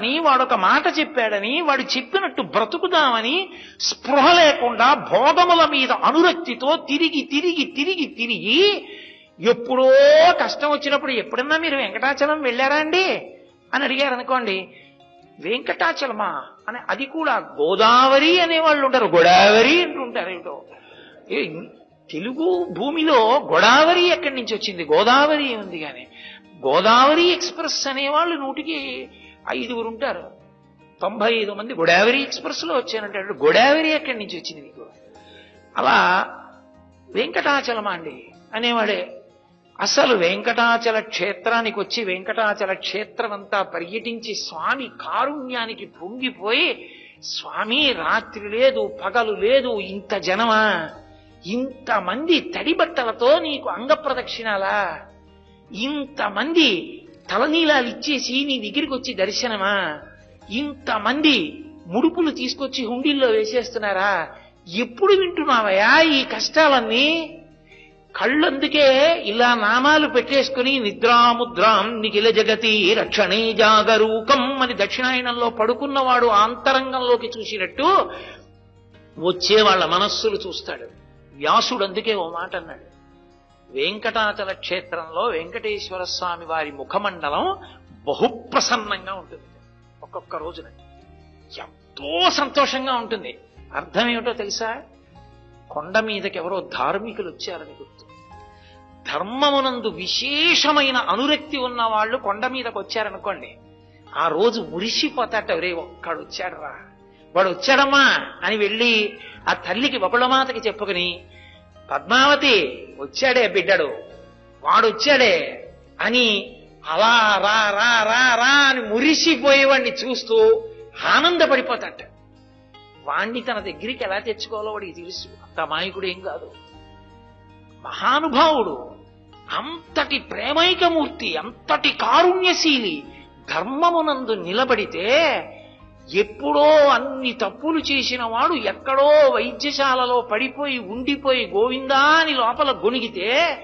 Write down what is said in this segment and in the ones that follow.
అని వాడొక మాట చెప్పాడని వాడు చెప్పినట్టు బ్రతుకుదామని స్పృహ లేకుండా భోగముల మీద అనురక్తితో తిరిగి తిరిగి తిరిగి తిరిగి ఎప్పుడో కష్టం వచ్చినప్పుడు ఎప్పుడన్నా మీరు వెంకటాచలం వెళ్ళారా అండి? అని అడిగారు అనుకోండి. వెంకటాచలమా? అని అది కూడా గోదావరి అనేవాళ్ళు ఉంటారు. గోదావరి అంటుంటారు ఏమిటో. ఏ, తెలుగు భూమిలో గోదావరి ఎక్కడి నుంచి వచ్చింది? గోదావరి ఉంది కానీ. గోదావరి ఎక్స్ప్రెస్ అనేవాళ్ళు నూటికి ఐదుగురు ఉంటారు. తొంభై ఐదు మంది గోదావరి ఎక్స్ప్రెస్లో వచ్చానంటాడు గోదావరి ఎక్కడి నుంచి వచ్చింది నీకు అలా వెంకటాచలమా అండి? అనేవాడే అసలు వెంకటాచల క్షేత్రానికి వచ్చి వెంకటాచల క్షేత్రం అంతా పర్యటించి స్వామి కారుణ్యానికి పొంగిపోయి స్వామి రాత్రి లేదు పగలు లేదు ఇంత జనమా? ఇంతమంది తడి బట్టలతో నీకు అంగ ప్రదక్షిణాలా ఇంతమంది తలనీలాలు ఇచ్చేసి నీ దగ్గరికి వచ్చి దర్శనమా? ఇంతమంది ముడుపులు తీసుకొచ్చి హుండీల్లో వేసేస్తున్నారా? ఎప్పుడు వింటున్నావయ్యా ఈ కష్టాలన్నీ? కళ్ళందుకే ఇలా నామాలు పెట్టేసుకుని నిద్రాముద్రాం నిఖిల జగతి రక్షణే జాగరూకం అని దక్షిణాయనంలో పడుకున్నవాడు ఆంతరంగంలోకి చూసినట్టు వచ్చే వాళ్ళ మనస్సులు చూస్తాడు. వ్యాసుడు అందుకే ఓ మాట అన్నాడు వెంకటాచల క్షేత్రంలో వెంకటేశ్వర స్వామి వారి ముఖమండలం బహుప్రసన్నంగా ఉంటుంది. ఒక్కొక్క రోజున. ఎంతో సంతోషంగా ఉంటుంది. అర్థం ఏమిటో తెలుసా? కొండ మీదకి ఎవరో ధార్మికులు వచ్చారని గుర్తు. ధర్మమునందు విశేషమైన అనురక్తి ఉన్న వాళ్ళు కొండ మీదకి వచ్చారనుకోండి ఆ రోజు మురిసిపోతాట రే ఒక్కడు వచ్చాడరా వాడు వచ్చాడమ్మా అని వెళ్ళి ఆ తల్లికి ఒకళ్ళమాతకి చెప్పుకుని పద్మావతి వచ్చాడే బిడ్డడు. వాడు వచ్చాడే అని అలా రా రా రా రా అని మురిసిపోయేవాడిని చూస్తూ ఆనందపడిపోతాట. వాణ్ణి తన దగ్గరికి ఎలా తెచ్చుకోవాలో వాడికి తెలుసు. అంత అమాయకుడు ఏం కాదు. మహానుభావుడు అంతటి ప్రేమైకమూర్తి అంతటి కారుణ్యశీలి ధర్మమునందు నిలబడితే ఎప్పుడో అన్ని తప్పులు చేసిన వాడు ఎక్కడో వైద్యశాలలో పడిపోయి ఉండిపోయి గోవిందా అని లోపల గొనిగితే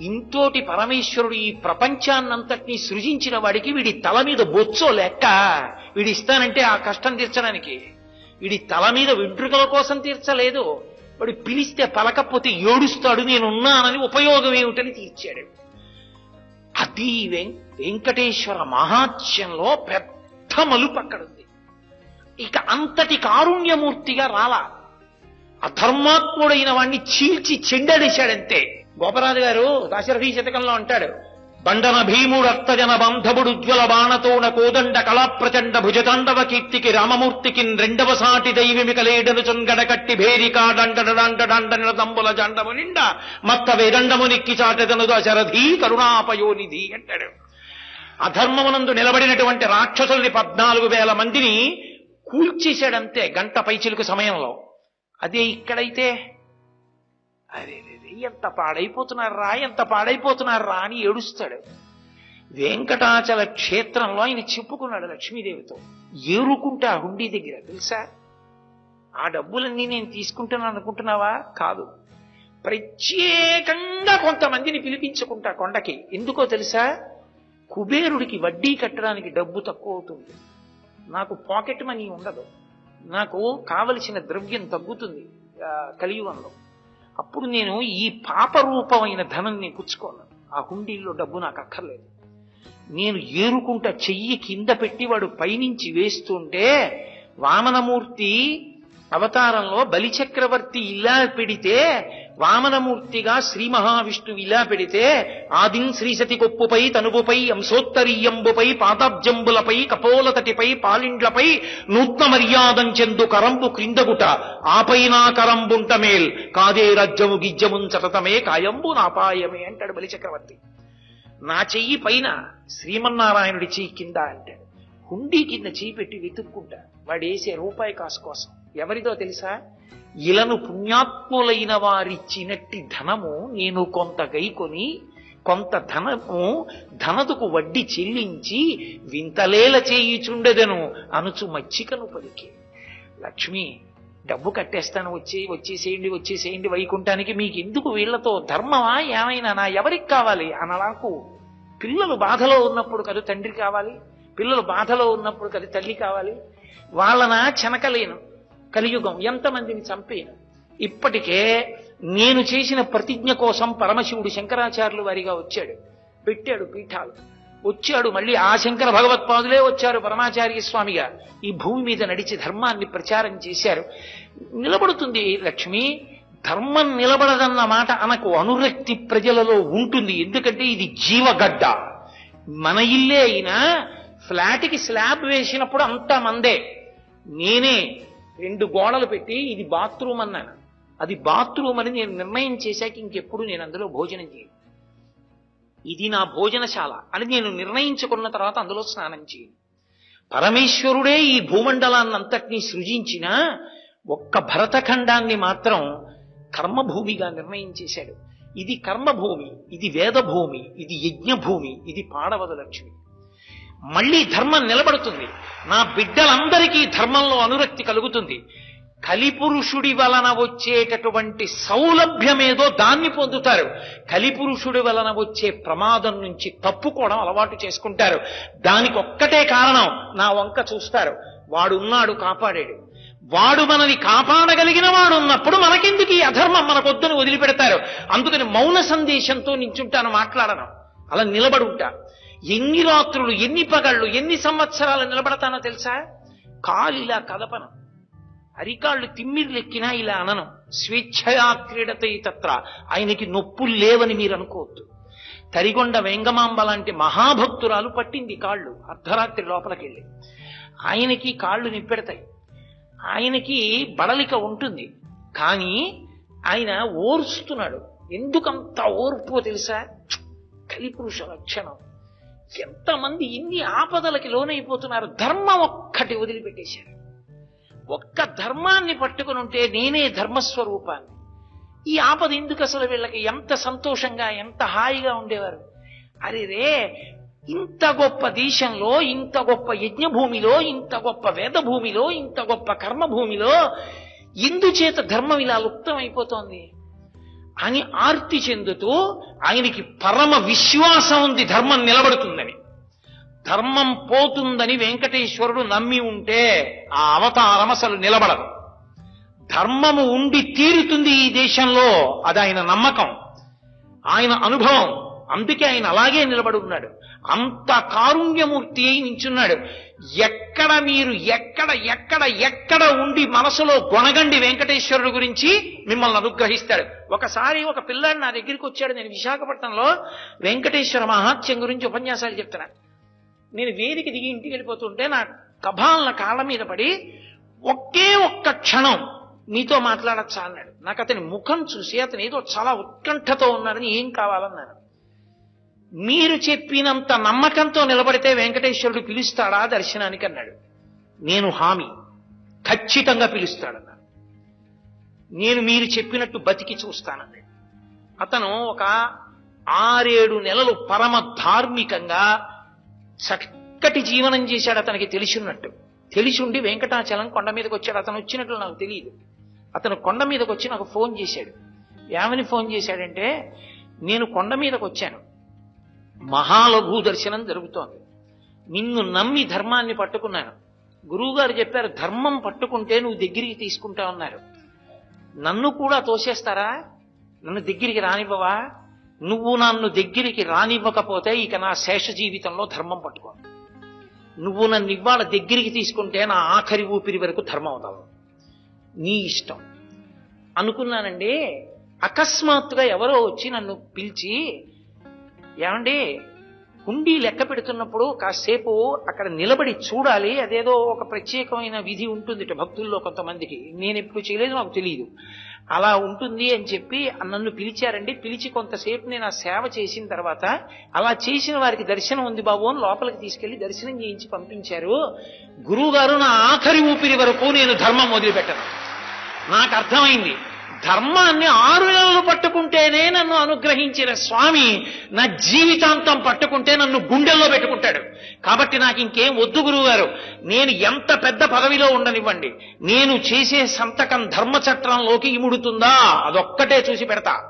ఇంతోటి పరమేశ్వరుడు ఈ ప్రపంచాన్నంతటినీ సృజించిన వాడికి వీడి తల మీద బొచ్చో లెక్క. వీడి ఇస్తానంటే ఆ కష్టం తీర్చడానికి. వీడి తల మీద వెంట్రుకల కోసం తీర్చలేదు. వాడు పిలిస్తే పలకపోతే ఏడుస్తాడు నేనున్నానని ఉపయోగం ఏమిటని తీర్చాడు. అది వెం- వెంకటేశ్వర మహాత్యంలో పెద్ద మలుపు అక్కడుంది ఇక అంతటి కారుణ్యమూర్తిగా రాలా. అధర్మాత్ముడైన వాణ్ణి చీల్చి చెండడేశాడంతే. గోపరాజు గారు దాశరథి శతకంలో అంటాడు బండన భీముడు అత్తజన బంధముడు ఉజ్వల బాణతోన కోదండ కళాప్రచండ భుజతాండవ కీర్తికి రామమూర్తికి రెండవ సాటి దైవమికలేడను చుంగడకట్టి భేరికా డండడ దండ డండ నిడదంబుల జండము నిండా మత్త వేదండము నిక్కి చాటెదను దశరథి కరుణాపయోనిధి అంటాడు. అధర్మమునందు నిలబడినటువంటి రాక్షసుల్ని పద్నాలుగు వేల మందిని కూల్చేశాడంతే గంట పైచిలుకు సమయంలో. అదే ఇక్కడైతే. అరే రే రా ఎంత పాడైపోతున్నారా ఎంత పాడైపోతున్నారా అని ఏడుస్తాడు. వెంకటాచల క్షేత్రంలో ఆయన చెప్పుకున్నాడు లక్ష్మీదేవితో. ఏరుకుంటా హుండీ దగ్గర తెలుసా? ఆ డబ్బులన్నీ నేను తీసుకుంటాను అనుకుంటున్నావా? కాదు. ప్రత్యేకంగా కొంతమందిని పిలిపించుకుంటా కొండకి. ఎందుకో తెలుసా? కుబేరుడికి వడ్డీ కట్టడానికి డబ్బు తక్కువ అవుతుంది. నాకు పాకెట్ మనీ ఉండదు. నాకు కావలసిన ద్రవ్యం తగ్గుతుంది కలియుగంలో. అప్పుడు నేను ఈ పాపరూపమైన నేను పుచ్చుకోను. ఆ హుండీల్లో డబ్బు నాకు అక్కర్లేదు. నేను ఏరుకుంటా చెయ్యి కింద పెట్టి వాడు పైనుంచి వేస్తుంటే వామనమూర్తి అవతారంలో బలిచక్రవర్తి ఇలా పెడితే వామనమూర్తిగా శ్రీ మహావిష్ణువు ఇలా పెడితే ఆదిం శ్రీశతి కొప్పుపై తనువుపై అంశోత్తరీయంబుపై పాదాబ్జంబులపై కపోలతటిపై పాలిండ్లపై నూత్న మర్యాదం చెందు కరంబు క్రిందగుట ఆపైనా కరంబుంట మేల్ కాదే రజ్జము గిజ్జమున్ సతతమే కాయంబు నాపాయమే అంటాడు బలిచక్రవర్తి నా చెయ్యి పైన శ్రీమన్నారాయణుడి చెయ్యి కింద అంటాడు హుండీ కింద చేయి పెట్టి వెతుక్కుంటా వాడు వేసే రూపాయి కాసు కోసం ఎవరిదో తెలుసా ఇలను పుణ్యాత్ములైన వారిచ్చినట్టి ధనము నేను కొంత గైకొని కొంత ధనము ధనదుకు వడ్డీ చెల్లించి వింతలేల చేయుచుండెదను అనుచు మచ్చికను పలికి. లక్ష్మి డబ్బు కట్టేస్తాను వచ్చి వచ్చేసేయండి వచ్చేసేయండి వైకుంఠానికి మీకు ఎందుకు వీళ్ళతో ధర్మమా ఏమైనా నా ఎవరికి కావాలి అనలాకు? పిల్లలు బాధలో ఉన్నప్పుడు కదా తండ్రి కావాలి పిల్లలు బాధలో ఉన్నప్పుడు కదా తల్లి కావాలి. వాళ్ళనా చెనకలేను కలియుగం ఎంతమందిని చంపేను ఇప్పటికే నేను చేసిన ప్రతిజ్ఞ కోసం పరమశివుడు శంకరాచార్యులు వారిగా వచ్చాడు. పెట్టాడు పీఠాలు. వచ్చాడు మళ్ళీ ఆ శంకర భగవత్పాదులే వచ్చారు పరమాచార్య స్వామిగా. ఈ భూమి మీద నడిచి ధర్మాన్ని ప్రచారం చేశారు. నిలబడుతుంది లక్ష్మి ధర్మం నిలబడదన్న మాట అనకు అనురక్తి ప్రజలలో ఉంటుంది. ఎందుకంటే ఇది జీవగడ్డ. మన ఇల్లే అయినా ఫ్లాట్కి స్లాబ్ వేసినప్పుడు అంతా మందే. నేనే రెండు గోడలు పెట్టి ఇది బాత్రూమ్ అన్నాను. అది బాత్రూమ్ అని నేను నిర్ణయం చేశాక ఇంకెప్పుడు నేను అందులో భోజనం చేయను. ఇది నా భోజనశాల అని నేను నిర్ణయించుకున్న తర్వాత అందులో స్నానం చేయను. పరమేశ్వరుడే ఈ భూమండలాన్నంతటినీ సృజించిన ఒక్క భరతఖండాన్ని మాత్రం కర్మభూమిగా నిర్ణయం చేశాడు. ఇది కర్మభూమి ఇది వేదభూమి ఇది యజ్ఞభూమి ఇది పాడవద లక్ష్మి. మళ్ళీ ధర్మం నిలబడుతుంది. నా బిడ్డలందరికీ ధర్మంలో అనురక్తి కలుగుతుంది. కలిపురుషుడి వలన వచ్చేటటువంటి సౌలభ్యమేదో దాన్ని పొందుతారు. కలిపురుషుడి వలన వచ్చే ప్రమాదం నుంచి తప్పుకోవడం అలవాటు చేసుకుంటారు. దానికి ఒక్కటే కారణం నా వంక చూస్తారు. వాడున్నాడు కాపాడాడు. వాడు మనని కాపాడగలిగిన వాడు ఉన్నప్పుడు మనకెందుకు ఈ అధర్మం? మనకొద్దని వదిలిపెడతారు. అందుకని మౌన సందేశంతో నించుంటాను మాట్లాడను. అలా నిలబడి ఉంటా ఎన్ని రాత్రులు ఎన్ని పగళ్ళు ఎన్ని సంవత్సరాలు నిలబడతానో తెలుసా? కాలు ఇలా కదపను. అరికాళ్ళు తిమ్మిర్లెక్కినా ఇలా అనను. స్వేచ్ఛయా క్రీడతయి తత్ర. ఆయనకి నొప్పులు లేవని మీరు అనుకోవద్దు. తరిగొండ వెంగమాంబ లాంటి మహాభక్తురాలు పట్టింది కాళ్ళు. అర్ధరాత్రి లోపలికెళ్ళి. ఆయనకి కాళ్ళు నిప్పెడతాయి. ఆయనకి బడలిక ఉంటుంది. కానీ ఆయన ఓర్స్తున్నాడు. ఎందుకంత ఓర్పు తెలుసా? కలిపురుష లక్షణం ఎంతమంది ఇన్ని ఆపదలకి లోనైపోతున్నారు ధర్మం ఒక్కటి వదిలిపెట్టేశారు. ఒక్క ధర్మాన్ని పట్టుకుని ఉంటే నేనే ధర్మస్వరూపాన్ని. ఈ ఆపద ఎందుకు అసలు వీళ్ళకి ఎంత సంతోషంగా ఎంత హాయిగా ఉండేవారు? అరే రే ఇంత గొప్ప దేశంలో ఇంత గొప్ప యజ్ఞభూమిలో ఇంత గొప్ప వేదభూమిలో ఇంత గొప్ప కర్మభూమిలో ఎందుచేత ధర్మం ఇలా లుప్తం అయిపోతోంది అని ఆర్తి చెందుతూ ఆయనకి పరమ విశ్వాసం ఉంది ధర్మం నిలబడుతుందని. ధర్మం పోతుందని వెంకటేశ్వరుడు నమ్మి ఉంటే ఆ అవతారం అసలు నిలబడదు. ధర్మము ఉండి తీరుతుంది ఈ దేశంలో అది ఆయన నమ్మకం. ఆయన అనుభవం. అందుకే ఆయన అలాగే నిలబడి ఉన్నాడు. అంత కారుణ్యమూర్తి అయి నించున్నాడు. ఎక్కడ మీరు ఎక్కడ ఎక్కడ ఎక్కడ ఉండి మనసులో గొనగండి వెంకటేశ్వరుడు గురించి మిమ్మల్ని అనుగ్రహిస్తాడు. ఒకసారి ఒక పిల్లాడు నా దగ్గరికి వచ్చాడు నేను విశాఖపట్నంలో. వెంకటేశ్వర మహాత్యం గురించి ఉపన్యాసాలు చెప్తున్నా. నేను వేదిక దిగి ఇంటికి వెళ్ళిపోతుంటే నా కభాలన కాళ్ళ మీద పడి ఒకే ఒక్క క్షణం నీతో మాట్లాడచ్చా అన్నాడు. నాకు అతని ముఖం చూసి అతను ఏదో చాలా ఉత్కంఠతో ఉన్నాడని ఏం కావాలన్నాను మీరు చెప్పినంత నమ్మకంతో నిలబడితే వెంకటేశ్వరుడు పిలుస్తాడా దర్శనానికి అన్నాడు. నేను హామీ. ఖచ్చితంగా పిలుస్తాడన్నాడు. నేను మీరు చెప్పినట్టు బతికి చూస్తానన్నాడు. అతను ఒక ఆరేడు నెలలు పరమ ధార్మికంగా చక్కటి జీవనం చేశాడు అతనికి తెలిసినట్టు. తెలిసిండి వెంకటాచలం కొండ మీదకి వచ్చాడు. అతను వచ్చినట్లు నాకు తెలియదు. అతను కొండ మీదకి వచ్చి నాకు ఫోన్ చేశాడు. ఏమని ఫోన్ చేశాడంటే నేను కొండ మీదకి వచ్చాను. మహాలఘు దర్శనం జరుగుతోంది. నిన్ను నమ్మి ధర్మాన్ని పట్టుకున్నాను. గురువుగారు చెప్పారు ధర్మం పట్టుకుంటే నువ్వు దగ్గరికి తీసుకుంటా ఉన్నారు నన్ను కూడా తోసేస్తారా? నన్ను దగ్గరికి రానివ్వవా? నువ్వు నన్ను దగ్గరికి రానివ్వకపోతే ఇక నా శేష జీవితంలో ధర్మం పట్టుకో నువ్వు నన్ను ఇవాళ దగ్గరికి తీసుకుంటే నా ఆఖరి ఊపిరి వరకు ధర్మం అవుతావు. నీ ఇష్టం. అనుకున్నానండి. అకస్మాత్తుగా ఎవరో వచ్చి నన్ను పిలిచి ఏమండి? హుండీ లెక్క పెడుతున్నప్పుడు కాసేపు అక్కడ నిలబడి చూడాలి. అదేదో ఒక ప్రత్యేకమైన విధి ఉంటుంది భక్తుల్లో కొంతమందికి. నేను ఎప్పుడు చేయలేదు నాకు తెలియదు అలా ఉంటుంది అని చెప్పి నన్ను పిలిచారండి. పిలిచి కొంతసేపు నేను ఆ సేవ చేసిన తర్వాత అలా చేసిన వారికి దర్శనం ఉంది బాబు అని లోపలికి తీసుకెళ్ళి దర్శనం చేయించి పంపించారు. గురువు గారు నా ఆఖరి ఊపిరి వరకు నేను ధర్మం వదిలిపెట్టను. నాకు అర్థమైంది. ధర్మాన్ని ఆరు నెలలు పట్టుకుంటేనే నన్ను అనుగ్రహించిన స్వామి నా జీవితాంతం పట్టుకుంటే నన్ను గుండెల్లో పెట్టుకుంటాడు. కాబట్టి నాకు ఇంకేం వద్దు గురువు గారు నేను ఎంత పెద్ద పదవిలో ఉండనివ్వండి. నేను చేసే సంతకం ధర్మచట్రంలోకి ఇముడుతుందా? అదొక్కటే చూసి పెడతా.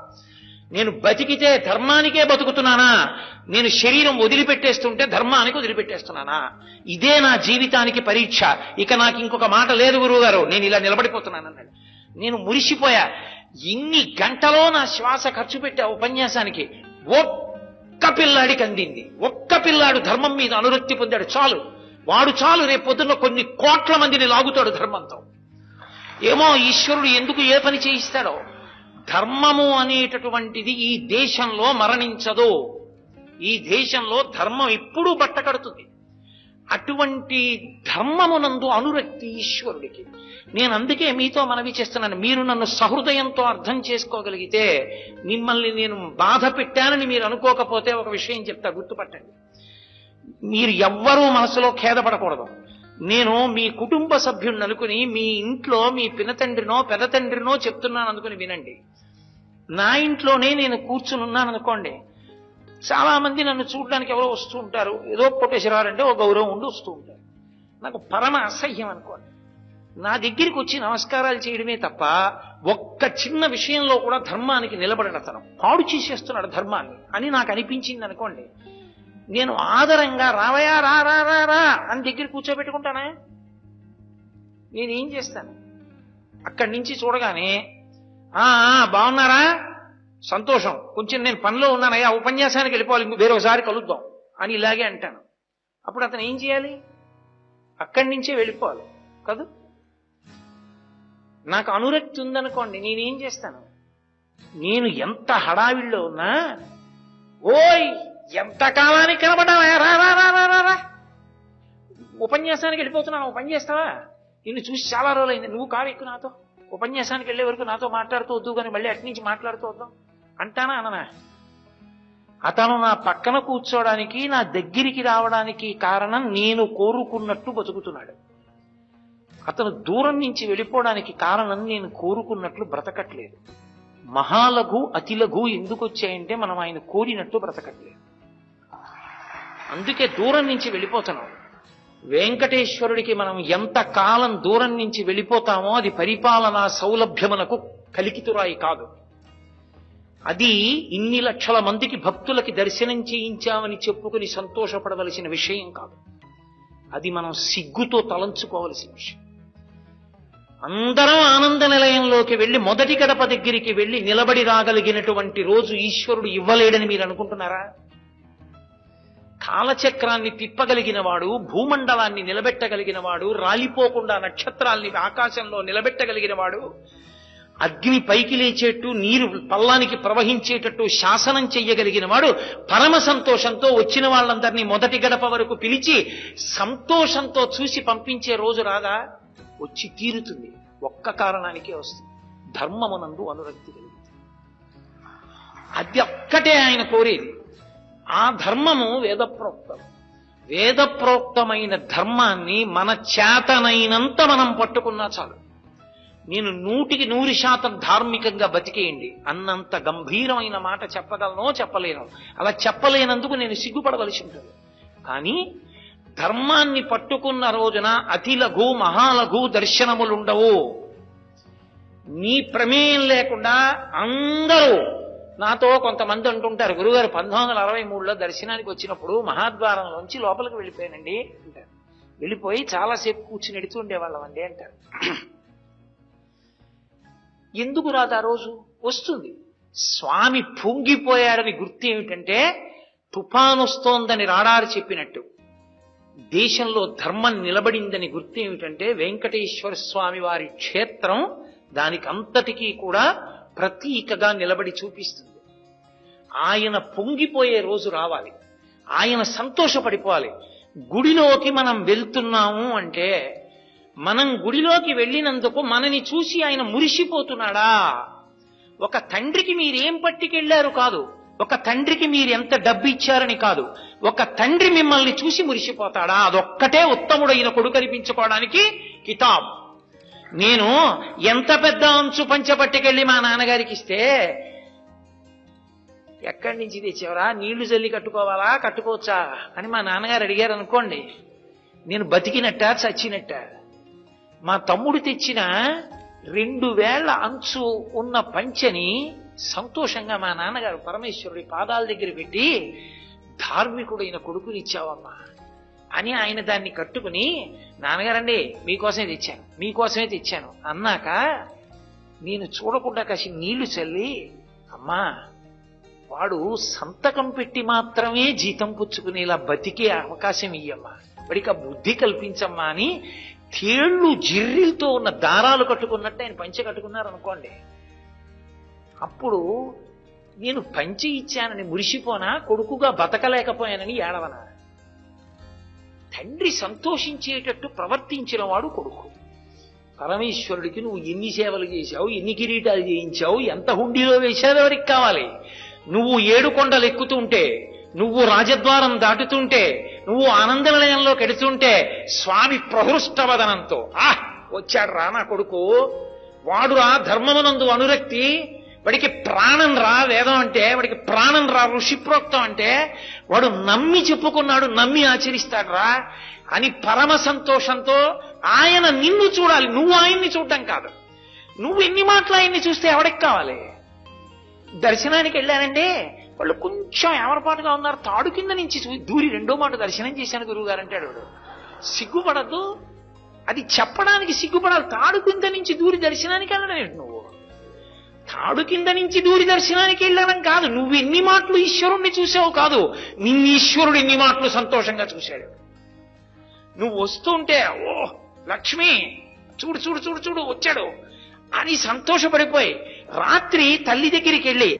నేను బతికితే ధర్మానికే బతుకుతున్నానా? నేను శరీరం వదిలిపెట్టేస్తుంటే ధర్మానికి వదిలిపెట్టేస్తున్నానా? ఇదే నా జీవితానికి పరీక్ష. ఇక నాకు ఇంకొక మాట లేదు గురువు గారు నేను ఇలా నిలబడిపోతున్నానన్నాడు. నేను మురిసిపోయా. ఇన్ని గంటలో నా శ్వాస ఖర్చు పెట్టే ఉపన్యాసానికి ఒక్క పిల్లాడికి అందింది. ఒక్క పిల్లాడు ధర్మం మీద అనురక్తి పొందాడు. చాలు. వాడు చాలు. రేపు పొద్దున్న కొన్ని కోట్ల మందిని లాగుతాడు ధర్మంతో. ఏమో ఈశ్వరుడు ఎందుకు ఏ పని చేయిస్తాడో. ధర్మము అనేటటువంటిది ఈ దేశంలో మరణించదు. ఈ దేశంలో ధర్మం ఎప్పుడూ బట్టకడుతుంది అటువంటి ధర్మమునందు అనురక్తి ఈశ్వరుడికి. నేను అందుకే మీతో మనవి చేస్తున్నాను. మీరు నన్ను సహృదయంతో అర్థం చేసుకోగలిగితే మిమ్మల్ని నేను బాధ పెట్టానని మీరు అనుకోకపోతే ఒక విషయం చెప్తా గుర్తుపట్టండి. మీరు ఎవ్వరూ మనసులో ఖేదపడకూడదు. నేను మీ కుటుంబ సభ్యుడిని అనుకుని మీ ఇంట్లో మీ పినతండ్రినో పెదతండ్రినో చెప్తున్నాను అనుకుని వినండి. నా ఇంట్లోనే నేను కూర్చుని ఉన్నాను అనుకోండి చాలా మంది నన్ను చూడడానికి ఎవరో వస్తూ ఉంటారు. ఏదో కొట్టేసిరారంటే ఒక గౌరవం ఉండి వస్తూ ఉంటారు. నాకు పరమ అసహ్యం అనుకోండి. నా దగ్గరికి వచ్చి నమస్కారాలు చేయడమే తప్ప ఒక్క చిన్న విషయంలో కూడా ధర్మానికి నిలబడిన తను పాడు చేసేస్తున్నాడు ధర్మాన్ని అని నాకు అనిపించింది అనుకోండి. నేను ఆదరంగా రావయా రా రా రా రా అని దగ్గర కూర్చోబెట్టుకుంటానా? నేనేం చేస్తాను? అక్కడి నుంచి చూడగానే ఆ, బాగున్నారా? సంతోషం. కొంచెం నేను పనిలో ఉన్నానయ్యా ఉపన్యాసానికి వెళ్ళిపోవాలి ఇంకో వేరొకసారి కలుద్దాం అని ఇలాగే అంటాను. అప్పుడు అతను ఏం చేయాలి? అక్కడి నుంచే వెళ్ళిపోవాలి కాదు? నాకు అనురక్తి ఉందనుకోండి నేనేం చేస్తాను? నేను ఎంత హడావిడిలో ఉన్నా ఓయ్ ఎంత కాలానికి కనబడ్డావా రా రా రా రా రా రా. ఉపన్యాసానికి వెళ్ళిపోతున్నాను పని చేస్తావా? నిన్ను చూసి చాలా రోజులైంది నువ్వు కారు ఎక్కువ నాతో. ఉపన్యాసానికి వెళ్ళే వరకు నాతో మాట్లాడుతూ వద్దు కానీ మళ్ళీ అటు నుంచి మాట్లాడుతూ వద్దాం. అంటానా అననా? అతను నా పక్కన కూర్చోవడానికి నా దగ్గరికి రావడానికి కారణం నేను కోరుకున్నట్టు బతుకుతున్నాడు. అతను దూరం నుంచి వెళ్ళిపోవడానికి కారణం నేను కోరుకున్నట్లు బ్రతకట్లేదు. మహాలఘు అతిలఘు ఎందుకు వచ్చాయంటే మనం ఆయన కోరినట్టు బ్రతకట్లేదు. అందుకే దూరం నుంచి వెళ్ళిపోతున్నాం. వెంకటేశ్వరుడికి మనం ఎంత కాలం దూరం నుంచి వెళ్ళిపోతామో అది పరిపాలనా సౌలభ్యమునకు కలికితురాయి కాదు. అది ఇన్ని లక్షల మందికి భక్తులకి దర్శనం చేయించామని చెప్పుకుని సంతోషపడవలసిన విషయం కాదు. అది మనం సిగ్గుతో తలంచుకోవలసిన విషయం. అందరం ఆనంద నిలయంలోకి వెళ్ళి మొదటి గడప దగ్గరికి వెళ్ళి నిలబడి రాగలిగినటువంటి రోజు ఈశ్వరుడు ఇవ్వలేడని మీరు అనుకుంటున్నారా? కాలచక్రాన్ని తిప్పగలిగిన వాడు భూమండలాన్ని నిలబెట్టగలిగిన వాడు రాలిపోకుండా నక్షత్రాల్ని ఆకాశంలో నిలబెట్టగలిగిన వాడు అగ్ని పైకి లేచేట్టు నీరు పల్లానికి ప్రవహించేటట్టు శాసనం చెయ్యగలిగిన వాడు పరమ సంతోషంతో వచ్చిన వాళ్ళందరినీ మొదటి గడప వరకు పిలిచి సంతోషంతో చూసి పంపించే రోజు రాదా వచ్చి తీరుతుంది. ఒక్క కారణానికే వస్తుంది. ధర్మమునందు అనురక్తి కలిగింది అది ఒక్కటే ఆయన కోరేది. ఆ ధర్మము వేదప్రోక్తం. వేదప్రోక్తమైన ధర్మాన్ని మన చేతనైనంత మనం పట్టుకున్నా చాలు. నేను నూటికి నూరు శాతం ధార్మికంగా బతికేయండి. అన్నంత గంభీరమైన మాట చెప్పగలనో చెప్పలేను. అలా చెప్పలేనందుకు నేను సిగ్గుపడవలసి ఉంటుంది. కానీ ధర్మాన్ని పట్టుకున్న రోజున అతి లఘు మహాలఘు దర్శనములుండవు. నీ ప్రమేయం లేకుండా అందరూ నాతో కొంతమంది అంటుంటారు గురుగారు పంతొమ్మిది వందల అరవై మూడులో దర్శనానికి వచ్చినప్పుడు మహాద్వారంలోంచి లోపలికి వెళ్ళిపోయానండి అంటారు. వెళ్ళిపోయి చాలాసేపు కూర్చుని ఎడుతుండే ఉండేవాళ్ళం అండి అంటారు. ఎందుకు రాదు ఆ రోజు? వస్తుంది. స్వామి పొంగిపోయాడని గుర్తు ఏమిటంటే తుఫాను వస్తోందని రాడారు చెప్పినట్టు. దేశంలో ధర్మం నిలబడిందని గుర్తు ఏమిటంటే వెంకటేశ్వర స్వామి వారి క్షేత్రం దానికి అంతటికీ కూడా ప్రతీకగా నిలబడి చూపిస్తుంది. ఆయన పొంగిపోయే రోజు రావాలి. ఆయన సంతోషపడిపోవాలి. గుడిలోకి మనం వెళ్తున్నాము అంటే మనం గుడిలోకి వెళ్ళినందుకు మనని చూసి ఆయన మురిసిపోతున్నాడా? ఒక తండ్రికి మీరేం పట్టుకెళ్ళారు కాదు. ఒక తండ్రికి మీరు ఎంత డబ్బు ఇచ్చారని కాదు. ఒక తండ్రి మిమ్మల్ని చూసి మురిసిపోతాడా? అదొక్కటే ఉత్తముడైన కొడుకు అనిపించుకోవడానికి కితాబ్. నేను ఎంత పెద్ద అంచు పంచ పట్టుకెళ్ళి మా నాన్నగారికి ఇస్తే ఎక్కడి నుంచి తెచ్చేవరా? నీళ్ళు జల్లి కట్టుకోవాలా? కట్టుకోవచ్చా? అని మా నాన్నగారు అడిగారు అనుకోండి నేను బతికినట్ట చచ్చినట్ట? మా తమ్ముడు తెచ్చిన రెండు వేళ్ళ అంచు ఉన్న పంచని సంతోషంగా మా నాన్నగారు పరమేశ్వరుడి పాదాల దగ్గర పెట్టి ధార్మికుడైన కొడుకుని ఇచ్చావమ్మా అని ఆయన దాన్ని కట్టుకుని నాన్నగారండి మీకోసమే తెచ్చాను మీకోసమే తెచ్చాను అన్నాక నేను చూడకుండా కాసి నీళ్ళు చల్లి అమ్మా వాడు సంతకం పెట్టి మాత్రమే జీతం పుచ్చుకునేలా బతికే అవకాశం ఇయ్యమ్మా వాడికి ఆ బుద్ధి కల్పించమ్మా అని తేళ్ళు జిర్రిలతో ఉన్న దారాలు కట్టుకున్నట్టు ఆయన పంచె కట్టుకున్నారు అనుకోండి అప్పుడు నేను పంచి ఇచ్చానని మురిసిపోనా కొడుకుగా బతకలేకపోయానని ఏడవనా? తండ్రి సంతోషించేటట్టు ప్రవర్తించిన వాడు కొడుకు. పరమేశ్వరుడికి నువ్వు ఎన్ని సేవలు చేశావు ఎన్ని కిరీటాలు చేయించావు ఎంత హుండీలో వేశావు ఎవరికి కావాలి? నువ్వు ఏడు కొండలు ఎక్కుతుంటే నువ్వు రాజద్వారం దాటుతుంటే నువ్వు ఆనంద నిలయంలో కెడుతుంటే స్వామి ప్రహృష్టవదనంతో. ఆ వచ్చాడు రా నా కొడుకు. వాడురా ధర్మమునందు అనురక్తి. వాడికి ప్రాణం రా వేదం అంటే వాడికి ప్రాణం రా ఋషిప్రోక్తం అంటే వాడు నమ్మి చెప్పుకున్నాడు నమ్మి ఆచరిస్తాడు రా. అని పరమ సంతోషంతో ఆయన నిన్ను చూడాలి. నువ్వు ఆయన్ని చూడటం కాదు. నువ్వు ఎన్ని మాటలు ఆయన్ని చూస్తే ఎవడికి కావాలి? దర్శనానికి వెళ్ళానంటే వాళ్ళు కొంచెం ఏమరపాటుగా ఉన్నారు. తాడు కింద నుంచి దూరి రెండో మాట దర్శనం చేశాను గురువు గారు అంటాడు వాడు. సిగ్గుపడద్దు. అది చెప్పడానికి సిగ్గుపడాలి. తాడు కింద నుంచి దూరి దర్శనానికి వెళ్ళడం నువ్వు? తాడు కింద నుంచి దూరి దర్శనానికి వెళ్ళడం కాదు. నువ్వు ఎన్ని మాటలు ఈశ్వరుణ్ణి చూసావు కాదు. నిన్ను ఈశ్వరుడు ఎన్ని మాటలు సంతోషంగా చూశాడు. నువ్వు వస్తుంటే ఓ లక్ష్మి చూడు చూడు చూడు చూడు వచ్చాడు. అని సంతోషపడిపోయి రాత్రి తల్లి దగ్గరికి వెళ్ళి